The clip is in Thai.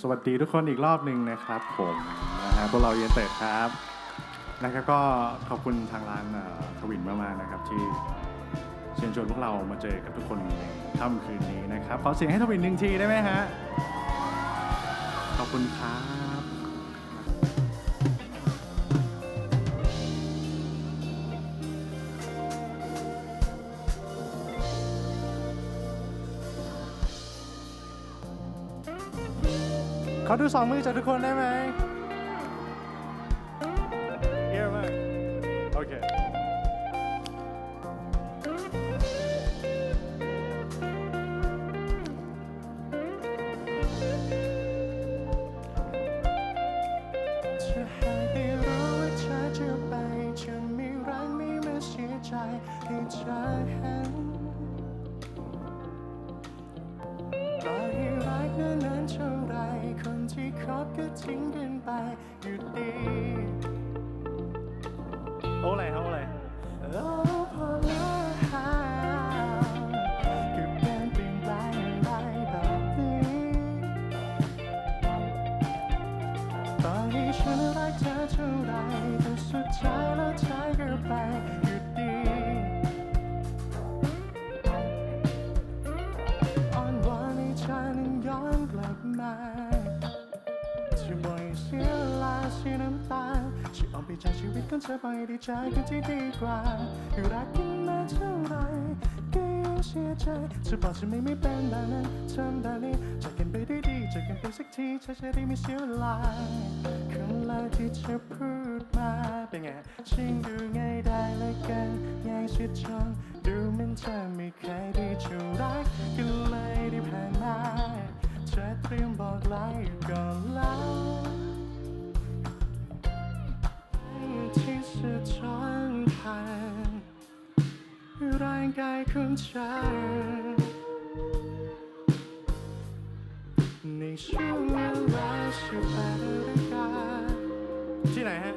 สวัสดีทุกคนอีกรอบหนึ่งนะครับผมนะฮะพวกเราเย็นเตดครับนะครับก็ขอบคุณทางร้านทวินมากๆนะครับที่เชิญชวนพวกเรามาเจอกับทุกคนในค่ำคืนนี้นะครับขอเสียงให้ทวินหนึ่งทีได้ไหมฮะขอบคุณครับ ขอดูสองมือจากทุกคนได้ไหมเยี่ยมมากโอเค จะให้ได้รู้ว่าเธอจะไป จะมีรักไม่มาเสียใจให้เธอเห็น โอ้อะไรครับโอ้อะไรที่ไรแบบนี้ตอนนี้ฉันรักเธอเท่าไรแต่สุดท้ายแล้วเธอก็ไปอยู่ดีอ้อนวอนให้เธอนั้นย้อนกลับมาจะบ่อยเสียเวลาเสียน้ำตา จะออกไปจากชีวิตของเธอไปได้เจอกันที่ดีกว่าอยู่รักกันมาเท่าไรก็ยังเสียใจจะบอกจะไม่ไม่เป็นแบบนั้นทำแบบนี้จากกันไปได้ดีจากกันไปสักทีเธอจะได้ไม่เสียเวลาคำแรกที่เธอพูดมาเป็นไงชิงดูง่ายได้และกันง่ายชิดชองดูมันเธอไม่เคยได้จะรักกันเลยที่ผ่านมาเธอเตรียมบอกลาก่อนแล้ว ที่สุดทนทานร่างกายของเธอในช่วงเวลาสิบแปดนาฬิกาที่ไหนฮะ